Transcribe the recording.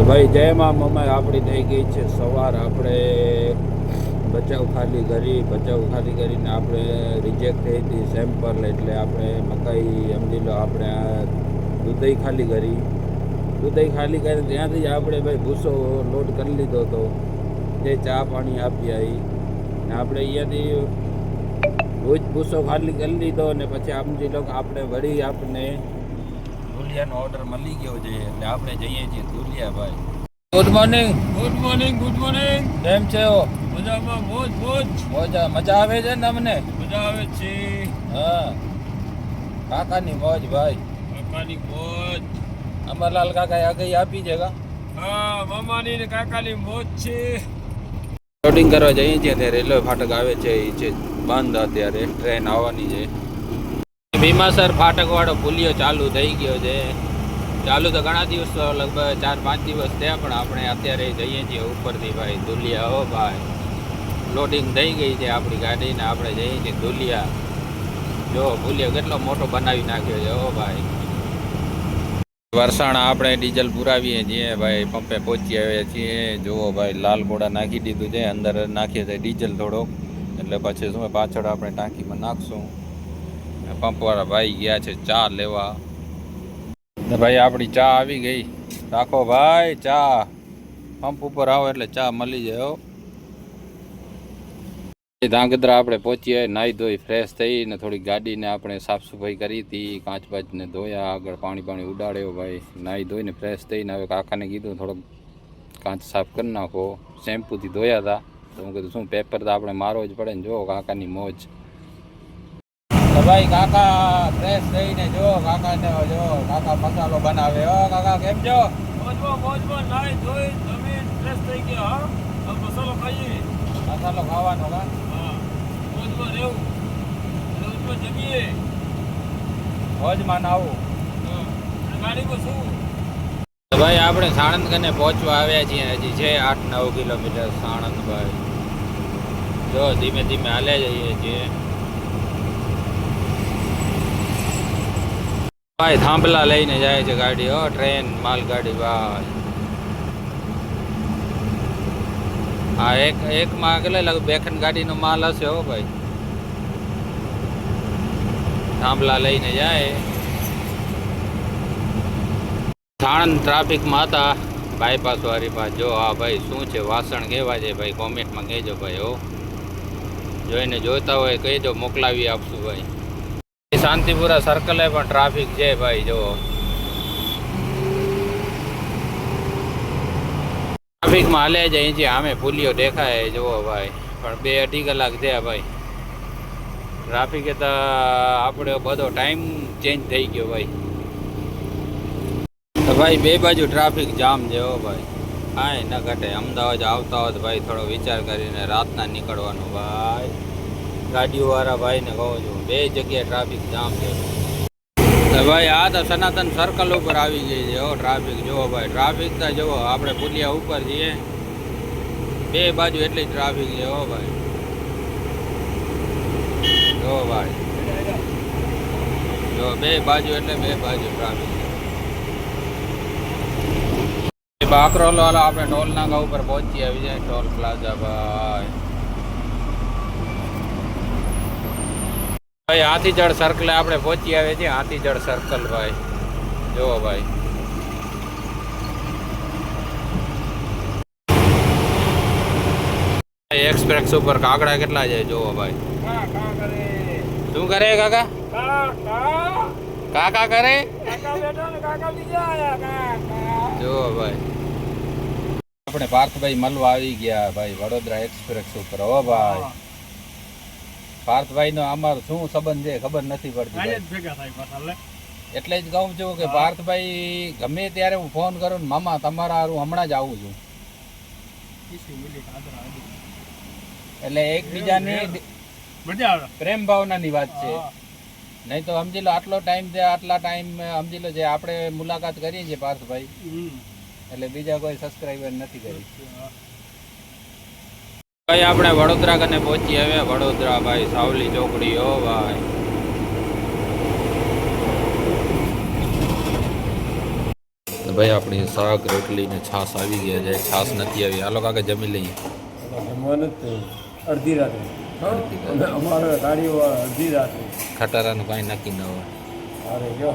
તો ભાઈ જય માં મમાય આપણી થઈ ગઈ છે. સવાર આપણે બચાવ ખાલી કરી, બચાવ ખાલી કરીને આપણે રિજેક્ટ થઈ હતી સેમ્પલ એટલે આપણે મકાઈ સમજી લો આપણે દૂધઈ ખાલી કરી. દૂધઈ ખાલી કરીને ત્યાંથી જ આપણે ભાઈ ભૂસો લોડ કરી લીધો હતો. જે ચા પાણી આપી આવી ને આપણે અહીંયાથી રોજ ભૂસો ખાલી કરી લીધો ને પછી સમજી લો આપણે વળી આપણે ધુલિયાનો ઓર્ડર મળી ગયો છે એટલે આપણે જઈએ છીએ ધુલિયા ભાઈ good morning good morning good morning કેમ છે ઓ મજામાં મોજ મોજ. મજા મજા આવે છે ને તમને મજા આવે છે. હા. કાકાની મોજ ભાઈ. કાકાની મોજ. અમરલાલ કાકા આગળ આપી છે કા? હા મામાની ને કાકાની મોજ છે. લોડિંગ કરવા જઈએ છીએ ત્યારે રેલવે ફાટક આવે છે એ છે બંધ અત્યારે ટ્રેન આવવાની છે. ભીમાસર ફાટકવાળો પુલિયો ચાલુ થઈ ગયો છે. ચાલુ તો ઘણા દિવસ, લગભગ ચાર, પાંચ દિવસ થયા, પણ આપણે અત્યારે જઈએ છીએ ઉપરથી ભાઈ દુલિયા હો ભાઈ લોડિંગ થઈ ગઈ છે આપણી ગાડીને આપણે જઈએ છીએ દુલિયા જો પુલિયો કેટલો મોટો બનાવી નાખ્યો છે હો ભાઈ. વરસાણા આપણે ડીઝલ પુરાવીએ છીએ, ભાઈ, પંપે પહોંચી આવ્યા છીએ. જુઓ ભાઈ, લાલ બોડા નાખી દીધું છે, અંદર નાખીએ છીએ ડીઝલ થોડોક. એટલે પછી શું પાછળ આપણે ટાંકીમાં નાખશું. પંપવાળા ભાઈ ગયા છે, ચા લેવા. ને ભાઈ આપણી ચા આવી ગઈ. રાખો ભાઈ ચા. પંપ ઉપર આવો એટલે ચા મળી જાય ધાંગધ્રા આપણે પહોંચીએ નાહી ધોઈ ફ્રેશ થઈ ને થોડી ગાડીને આપણે સાફ સફાઈ કરી હતી, કાચ બાચને ધોયા, આગળ પાણી પાણી ઉડાડ્યો ભાઈ. નાહી ધોઈને ફ્રેશ થઈને હવે કાકાને કીધું, થોડોક કાચ સાફ કરી નાખો. શેમ્પૂથી ધોયા હતા તો હું કીધું, શું પેપર તો આપણે મારવો જ પડે ને જો કાકાની મોજ. ભાઈ કાકા ફ્રેશ થઈને જો કાકા ને જો કાકા મસાલો બનાવે. હો કાકા કેમ છો? મોજમાં મોજમાં નાઈ ધોઈ જમીન ફ્રેશ થઈ ગયા હા. મસાલો ખાઈએ. મસાલો ખાવાનો કા? હા મોજમાં રહેવું. મોજમાં જમીએ. મોજમાં નાવું. ગાડીમાં શું? ભાઈ આપણે સાણંદ કને પહોંચવા આવ્યા છીએ હજી છે આઠ નવ કિલોમીટર સાણંદ ભાઈ જો ધીમે ધીમે હાલે જઈએ છીએ. ભાઈ, થાંભલા લઈને જાય છે ગાડી. હો ટ્રેન માલગાડી, ભાઈ. હા એક એકમાં કેટલા લાગે? બેખન ગાડીનો માલ હશે હો ભાઈ. થાંભલા લઈને જાય. સાણંદ ટ્રાફિકમાં હતા. બાયપાસ વાળી પાસે. જો, હા ભાઈ, શું છે? વાસણ કેવા છે ભાઈ? કોમેન્ટમાં કહેજો ભાઈ, હો. જોઈને જોતા હોય, કહેજો, મોકલાવી આપશું ભાઈ. શાંતિપુરા સર્કલે પણ ટ્રાફિક છે ભાઈ જો ટ્રાફિકમાં હાલે જ અહીંથી આમે પુલિયો દેખાય, જુઓ ભાઈ. પણ બે અઢી કલાક થયા ભાઈ. ટ્રાફિકે તો આપણે બધો ટાઈમ ચેન્જ થઈ ગયો ભાઈ. ભાઈ, બે બાજુ ટ્રાફિક જામ હો ભાઈ. કાંઈ ન ઘટે. અમદાવાદ આવતા હોત ભાઈ, થોડો વિચાર કરીને રાતના નીકળવાનું ભાઈ. ગાડીઓવાળા ભાઈને કહું છું, બે જગ્યાએ ટ્રાફિક જામ છે. ભાઈ, આ તો સનાતન સર્કલ ઉપર આવી ગઈ છે હો ટ્રાફિક જુઓ ભાઈ ટ્રાફિક તો જુઓ, આપણે પુલિયા ઉપર છીએ. બે બાજુ એટલી ટ્રાફિક છે હો ભાઈ. જો ભાઈ. જો બે બાજુ એટલે બે બાજુ ટ્રાફિક છે. બાકરોલ વાળા આપણે ટોલ નાકા ઉપર પહોંચી આવી જાય ટોલ પ્લાઝા ભાઈ. ભાઈ હાથીજળ સર્કલે આપણે પહોંચી આવે છે હાથીજળ સર્કલ ભાઈ. જુઓ ભાઈ. એક્સપ્રેસ ઉપર કાકડા કેટલા છે જુઓ ભાઈ. શું કરે કાકા? કાકા કરે? જુઓ ભાઈ. આપણે પાર્થભાઈ મળવા આવી ગયા, ભાઈ. વડોદરા એક્સપ્રેસ ઉપર. હો ભાઈ. પાર્થભાઈ નો અમાર શું સંબંધ છે ખબર નથી પડતી એટલે જ કહું છું કે પાર્થભાઈ ગમે ત્યારે હું ફોન કરું ને મામા તમારા હારું હમણાં જ આવું છું. એટલે એકબીજાની પ્રેમ ભાવનાની વાત છે. નહીં તો સમજી લો આટલો ટાઈમ છે આટલા ટાઈમ સમજી લો જે આપણે મુલાકાત કરીએ છીએ પાર્થભાઈ. એટલે બીજા કોઈ સબસ્ક્રાઈબર નથી કરી. ભાઈ આપણે વડોદરા કને પહોંચી આવ્યા વડોદરા ભાઈ સાવલી ચોકડી હો ભાઈ. ભાઈ આપણી શાક રોટલી ને છાશ આવી ગયા છે. છાશ નથી આવી. હાલો કાકા જમી લઈએ. અડધી રાતે. અમારે ગાડીઓ અડધી રાતે ખટારાનું કાંઈ નક્કી ન હોય. અરે જો.